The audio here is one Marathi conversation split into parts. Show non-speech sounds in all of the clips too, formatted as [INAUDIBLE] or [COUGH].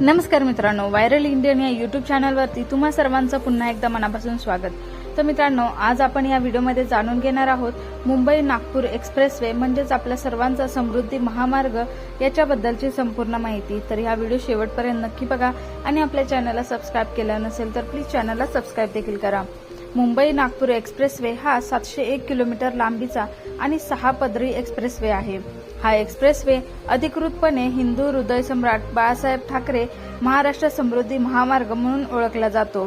नमस्कार मित्रांनो व्हायरल इंडियन या युट्यूब चॅनलवरती तुम्हा सर्वांचं पुन्हा एकदा मनापासून स्वागत. तर मित्रांनो आज आपण या व्हिडिओमध्ये जाणून घेणार आहोत मुंबई नागपूर एक्सप्रेसवे म्हणजेच आपल्या सर्वांचा समृद्धी महामार्ग याच्याबद्दलची संपूर्ण माहिती. तर हा व्हिडिओ शेवटपर्यंत नक्की बघा आणि आपल्या चॅनलला सबस्क्राईब केला नसेल तर प्लीज चॅनलला सबस्क्राईब देखील करा. मुंबई नागपूर एक्सप्रेसवे हा सातशे एक किलोमीटर लांबीचा आणि सहा पदरी एक्सप्रेसवे आहे. हा एक्सप्रेसवे अधिकृतपणे हिंदू हृदय सम्राट बाळासाहेब ठाकरे महाराष्ट्र समृद्धी महामार्ग म्हणून ओळखला जातो.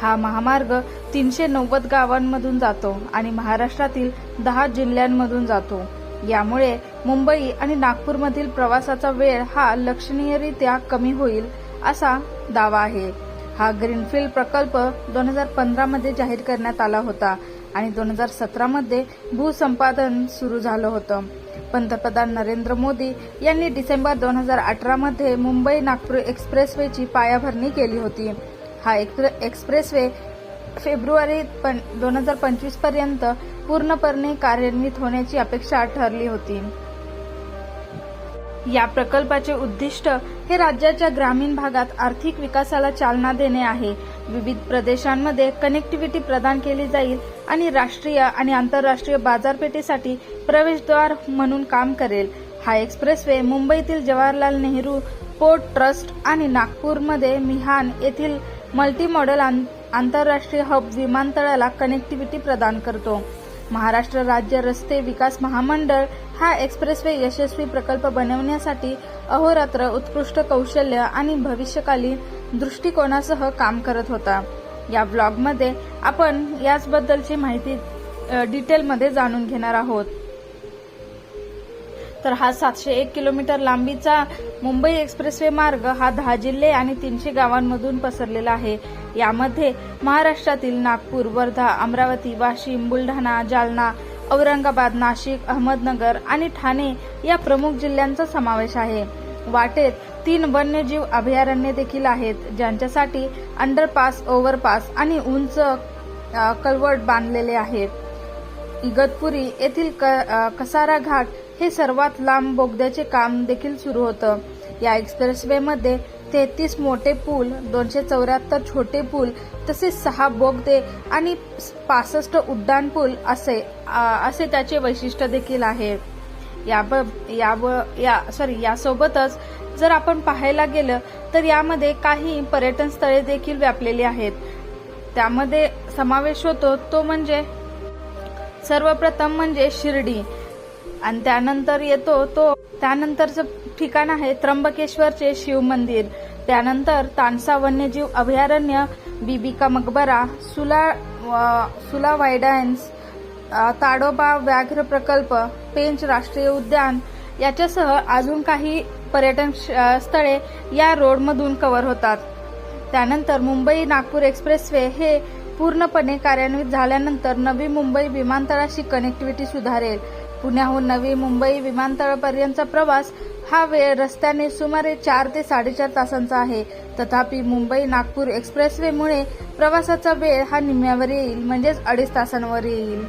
हा महामार्ग तीनशे नव्वद गावांमधून जातो आणि महाराष्ट्रातील दहा जिल्ह्यांमधून जातो. यामुळे मुंबई आणि नागपूरमधील प्रवासाचा वेळ हा लक्षणीयरित्या कमी होईल असा दावा आहे. हा ग्रीनफील्ड प्रकल्प दोन हजार पंधरा मध्ये जाहीर करण्यात आला होता आणि दोन हजार सतरा मध्ये भूसंपादन सुरू झालं होतं. पंतप्रधान नरेंद्र मोदी यांनी डिसेंबर दोन हजार अठरा मध्ये मुंबई नागपूर एक्सप्रेसवेची पायाभरणी केली होती. हा एक्सप्रे- एक्सप्रेसवे फेब्रुवारी दोन हजार पंचवीसपर्यंत पूर्णपणे कार्यान्वित होण्याची अपेक्षा ठरली होती. या प्रकल्पाचे उद्दिष्ट हे राज्याच्या ग्रामीण भागात आर्थिक विकासाला चालना देणे आहे. विविध प्रदेशांमध्ये कनेक्टिव्हिटी प्रदान केली जाईल आणि राष्ट्रीय आणि आंतरराष्ट्रीय बाजारपेठेसाठी प्रवेशद्वार म्हणून काम करेल. हा एक्सप्रेसवे मुंबईतील जवाहरलाल नेहरू पोर्ट ट्रस्ट आणि नागपूरमध्ये मिहान येथील मल्टी मॉडेल आं- आंतरराष्ट्रीय हब विमानतळाला कनेक्टिव्हिटी प्रदान करतो. महाराष्ट्र राज्य रस्ते विकास महामंडळ हा एक्सप्रेसवे यशस्वी प्रकल्प बनवण्यासाठी अहोरात्र उत्कृष्ट कौशल्य आणि भविष्यकालीन दृष्टिकोनासह काम करत होता. या ब्लॉगमध्ये आपण याचबद्दलची माहिती डिटेलमध्ये जाणून घेणार आहोत. तर हा सातशे एक किलोमीटर लांबीचा मुंबई एक्सप्रेसवे मार्ग हा दहा जिल्हे आणि तीनशे गावांमधून पसरलेला आहे. यामध्ये महाराष्ट्रातील नागपूर वर्धा अमरावती वाशिम बुलढाणा जालना औरंगाबाद नाशिक अहमदनगर आणि ठाणे या प्रमुख जिल्ह्यांचा समावेश आहे. वाटेत तीन वन्यजीव अभयारण्ये देखील आहेत ज्यांच्यासाठी अंडरपास ओव्हरपास आणि उंच कलवट बांधलेले आहेत. इगतपुरी येथील क- कसारा घाट हे सर्वात लांब बोगद्याचे काम देखील सुरू होतं. या एक्सप्रेसवेमध्ये तेहतीस मोठे पूल दोनशे चौऱ्याहत्तर छोटे पूल तसेच सहा बोगदे आणि पासष्ट उड्डाण पूल असे असे त्याचे वैशिष्ट्य देखील आहे. या या या सॉरी यासोबतच जर आपण पाहायला गेलं तर यामध्ये काही पर्यटन स्थळे देखील व्यापलेली आहेत. त्यामध्ये समावेश होतो तो म्हणजे सर्वप्रथम म्हणजे शिर्डी. आणि त्यानंतर येतो तो त्यानंतरचं ठिकाण आहे त्र्यंबकेश्वरचे शिव मंदिर त्यानंतर तानसा वन्यजीव अभयारण्य बिबिका मकबरा सुला सुला वायडान्स ताडोबा व्याघ्र प्रकल्प पेंच राष्ट्रीय उद्यान याच्यासह अजून काही पर्यटन श- स्थळे या रोडमधून कव्हर होतात. त्यानंतर मुंबई नागपूर एक्सप्रेसवे हे पूर्णपणे कार्यान्वित झाल्यानंतर नवी मुंबई विमानतळाशी कनेक्टिव्हिटी सुधारेल. पुण्याहून नवी मुंबई विमानतळापर्यंतचा प्रवास हा वेळ रस्त्याने सुमारे चार ते साडेचार तासांचा आहे. तथापि मुंबई नागपूर एक्सप्रेसवेमुळे प्रवासाचा वेळ हा निम्म्यावर येईल म्हणजेच अडीच तासांवर येईल.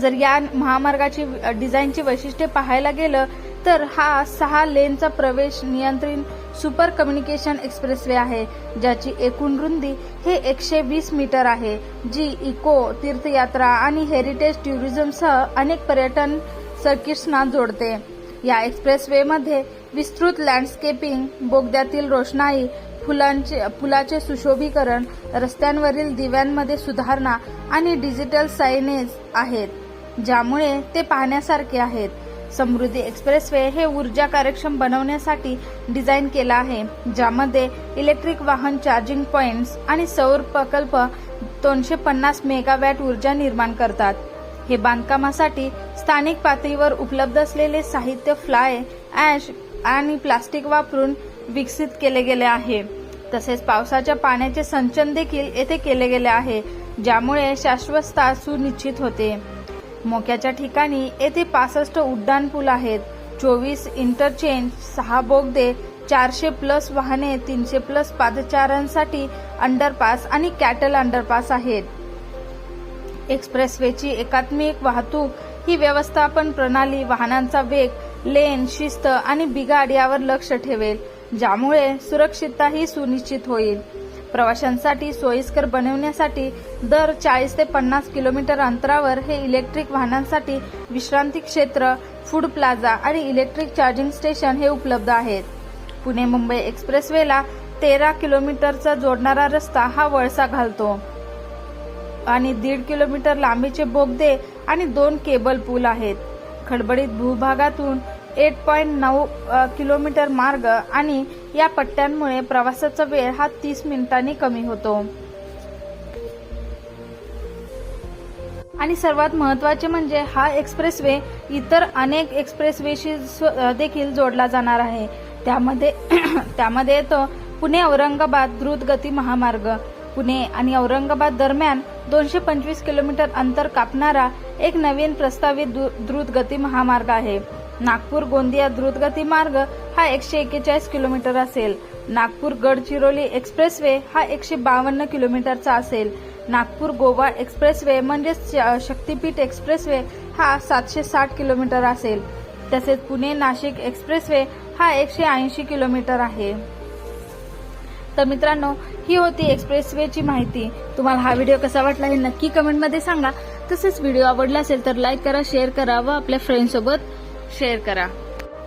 जर या महामार्गाची डिझाईनची वैशिष्ट्ये पाहायला गेलं तर हा सहा लेनचा प्रवेश नियंत्रित सुपर कम्युनिकेशन एक्सप्रेसवे आहे ज्याची एकूण रुंदी हे एकशे वीस मीटर आहे. जी इको तीर्थयात्रा आणि हेरिटेज टुरिझमसह अनेक पर्यटन सर्किट्सना जोडते. या एक्सप्रेसवेमध्ये विस्तृत लँडस्केपिंग बोगद्यातील रोषणाई फुलांचे फुलाचे सुशोभीकरण रस्त्यांवरील दिव्यांमध्ये सुधारणा आणि डिजिटल सायनेज आहेत ज्यामुळे ते पाहण्यासारखे आहेत. समृद्धी एक्सप्रेसवे हे ऊर्जा कार्यक्षम बनवण्यासाठी डिझाईन केलं आहे ज्यामध्ये इलेक्ट्रिक वाहन चार्जिंग पॉइंट्स आणि सौर प्रकल्प दोनशे पन्नास मेगावॅट ऊर्जा निर्माण करतात. हे बांधकामासाठी स्थानिक पातळीवर उपलब्ध असलेले साहित्य फ्लाय ॲश आणि प्लास्टिक वापरून विकसित केले गेले आहे. तसेच पावसाच्या पाण्याचे संचन देखील येथे केले गेले आहे ज्यामुळे शाश्वतता सुनिश्चित होते. मोक्याच्या ठिकाणी येथे पासष्ट उड्डाण पूल आहेत. चोवीस इंटरचेंज सहा बोगदे चारशे प्लस वाहने तीनशे प्लस पादचारांसाठी अंडरपास आणि कॅटल अंडरपास आहेत. एक्सप्रेसवेची एकात्मिक वाहतूक ही व्यवस्थापन प्रणाली वाहनांचा वेग लेन शिस्त आणि बिघाड यावर लक्ष ठेवेल ज्यामुळे सुरक्षितताही सुनिश्चित होईल. प्रवाशांसाठी सोयीस्कर बनवण्यासाठी दर चाळीस ते पन्नास किलोमीटर अंतरावर हे इलेक्ट्रिक वाहनांसाठी विश्रांती क्षेत्र फूड प्लाझा आणि इलेक्ट्रिक चार्जिंग स्टेशन हे उपलब्ध आहेत. पुणे मुंबई एक्सप्रेसवेला तेरा किलोमीटरचा जोडणारा रस्ता हा वळसा घालतो. आणि दीड किलोमीटर लांबीचे बोगदे आणि दोन केबल पूल आहेत. खडबडीत भूभागातून एट पॉईंट नऊ किलोमीटर मार्ग आणि या पट्ट्यांमुळे प्रवासाचा वेळ हा तीस मिनिटांनी कमी होतो. आणि सर्वात महत्त्वाचे म्हणजे हा एक्सप्रेसवे इतर अनेक एक्सप्रेसवेशी देखील जोडला जाणार आहे. त्यामध्ये [CLEARS THROAT] त्यामध्ये येतो पुणे औरंगाबाद द्रुतगती महामार्ग. पुणे आणि औरंगाबाद दरम्यान दोनशे पंचवीस किलोमीटर अंतर कापणारा एक नवीन प्रस्तावित द्रुतगती महामार्ग आहे. नागपूर गोंदिया द्रुतगती मार्ग हा एकशे एक्केचाळीस किलोमीटर असेल. नागपूर गडचिरोली एक्सप्रेसवे हा एकशे बावन्न किलोमीटरचा असेल. नागपूर गोवा एक्सप्रेसवे म्हणजेच श- शक्तीपीठ एक्सप्रेसवे हा सातशे साठ किलोमीटर असेल. तसेच पुणे नाशिक एक्सप्रेसवे हा एकशे ऐंशी किलोमीटर आहे. तर मित्रांनो ही होती एक्सप्रेसवेची माहिती. तुम्हाला हा व्हिडिओ कसा वाटला हे नक्की कमेंटमध्ये सांगा. तसेच व्हिडिओ आवडला असेल तर लाईक करा शेअर करा व आपल्या फ्रेंडसोबत शेअर करा.